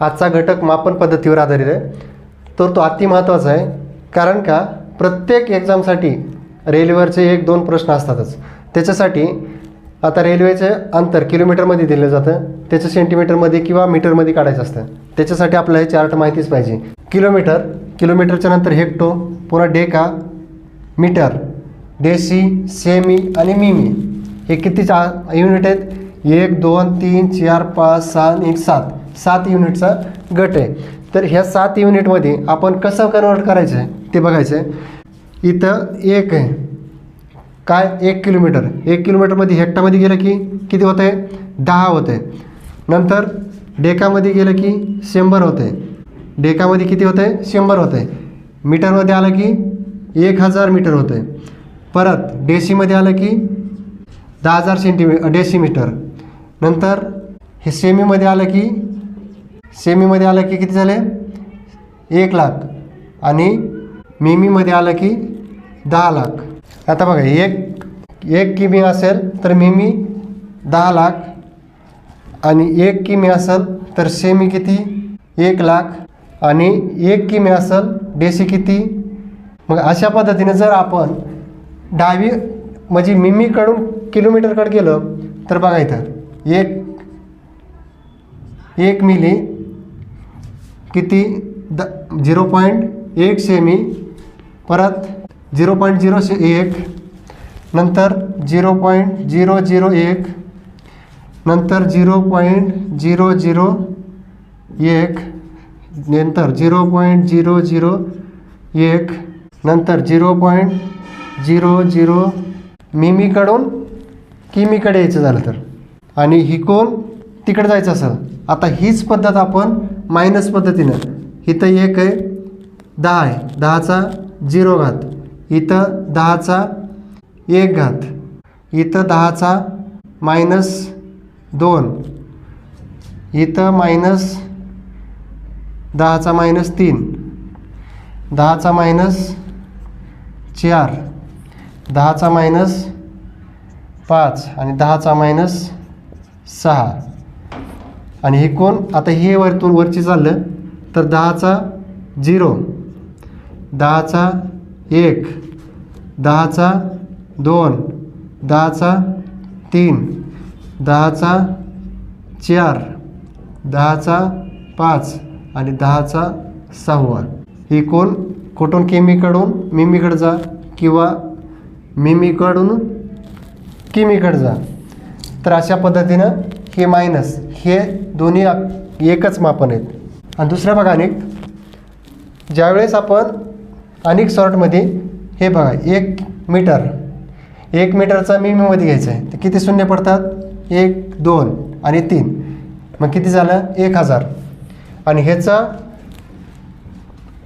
आजचा घटक मापन पद्धतीवर आधारित आहे. तर तो अति महत्त्वाचा आहे. कारण का? प्रत्येक एक्झामसाठी रेल्वेवरचे एक दोन प्रश्न असतातच. त्याच्यासाठी आता रेल्वेचे अंतर किलोमीटरमध्ये दिलं जातं. त्याचं सेंटीमीटरमध्ये किंवा मीटरमध्ये काढायचं असतं. त्याच्यासाठी आपल्याला हे चार्ट माहितीच पाहिजे. किलोमीटर किलोमीटरच्या नंतर हेक्टो पुन्हा डेका मीटर डेसी सेमी आणि मिमी. हे किती चा युनिट आहेत? एक दोन तीन चार पाच सहा एक सात. सात युनिटचा गट आहे. तर ह्या सात युनिटमध्ये आपण कसं कन्वर्ट करायचं आहे ते बघायचं आहे. इथं एक आहे. काय? एक किलोमीटर. एक किलोमीटरमध्ये हेक्टामध्ये गेलं की किती होतं आहे दहा होतं आहे नंतर डेकामध्ये गेलं की शंभर होतं आहे डेकामध्ये किती होतं आहे शंभर होतं आहे मीटरमध्ये आलं की एक हजार मीटर होतं आहे परत डेसीमध्ये आलं की दहा हजार सेंटीमी डेसीमीटर. नंतर हे सेमीमध्ये आलं की सेमीमध्ये आलं की किती झाले? एक लाख. आणि मिमीमध्ये आलं की दहा लाख. आता बघा एक एक किमी असेल तर मिमी दहा लाख आणि एक किमी असेल तर सेमी किती? एक लाख. आणि एक किमी असेल डेसी किती? मग अशा पद्धतीने जर आपण डावी म्हणजे मिमीकडून किलोमीटरकडे गेलं तर बघा इथं एक एक मिली किती? द झिरो पॉईंट एक सेमी परत झिरो पॉईंट झिरो से एक नंतर झिरो पॉईंट झिरो झिरो एक नंतर झिरो पॉईंट झिरो झिरो एक नंतर झिरो पॉईंट झिरो झिरो एक नंतर झिरो पॉईंट झिरो झिरो. मिमीकडून किमीकडे यायचं झालं तर? आणि हिकून तिकडे जायचं असेल. आता हीच पद्धत आपण मायनस पद्धतीनं. इथं एक आहे दहा आहे. दहाचा झिरो घात. इथं दहाचा एक घात. इथं दहाचा मायनस दोन. इथं मायनस दहाचा मायनस तीन. दहाचा मायनस चार. दहाचा मायनस पाच. आणि दहाचा मायनस सहा. आणि हे कोण आता हे वरतून वरची चाललं तर दहाचा झिरो दहाचा एक दहाचा दोन दहाचा तीन दहाचा चार दहाचा पाच आणि दहाचा सहावा. ही कोण कुठून केमीकडून मिमीकडे जा किंवा मिमीकडून किमीकडे जा? तर अशा पद्धतीनं हे मायनस हे दोन्ही एकच मापन आहेत. आणि दुसरं बघा अनेक. ज्यावेळेस आपण अनेक सॉर्टमध्ये हे बघा एक मीटर एक मीटरचा मिमीमध्ये घ्यायचं आहे. तर किती शून्य पडतात? एक दोन आणि तीन. मग किती झालं? एक हजार. आणि ह्याचा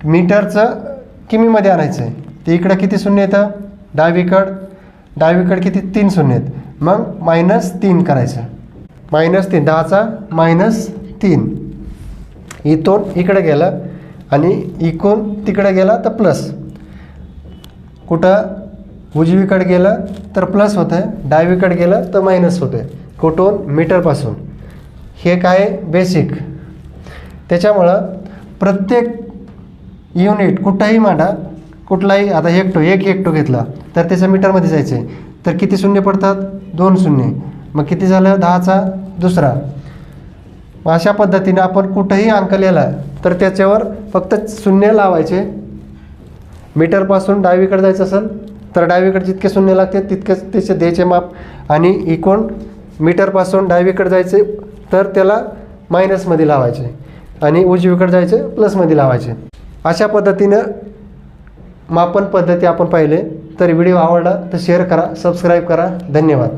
मीटरचं किमीमध्ये आणायचं आहे? ते इकडं किती शून्य येतं? डावीकड. डावीकड किती? तीन शून्य आहेत मग मायनस तीन करायचं. मायनस तीन दहाचा मायनस तीन. इथून इकडं गेलं आणि इकून तिकडं गेला तर प्लस कुठं? उजवीकडे गेलं तर प्लस होतं आहे डावीकडे गेलं तर मायनस होतं आहे कुठून मीटरपासून हे काय? बेसिक त्याच्यामुळं प्रत्येक युनिट कुठंही मांडा. कुठलाही आता हेक्टो एक हेक्टो घेतला. तर त्याचं मीटरमध्ये जायचं आहे तर किती शून्य पडतात? दोन शून्य. मग किती झालं? दहाचा दुसरा. मग अशा पद्धतीने आपण कुठंही अंक लिहिला तर त्याच्यावर फक्त शून्य लावायचे. मीटरपासून डावीकडे जायचं असेल तर डावीकडे जितके शून्य लागते तितकेच त्याचे द्यायचे माप. आणि इकोण मीटरपासून डावीकडे जायचे तर त्याला मायनसमध्ये लावायचे. आणि उजवीकडे जायचे प्लसमध्ये लावायचे. अशा पद्धतीनं मापन पद्धती आपण पाहिले. तर व्हिडिओ आवडला तर शेअर करा सबस्क्राईब करा. धन्यवाद.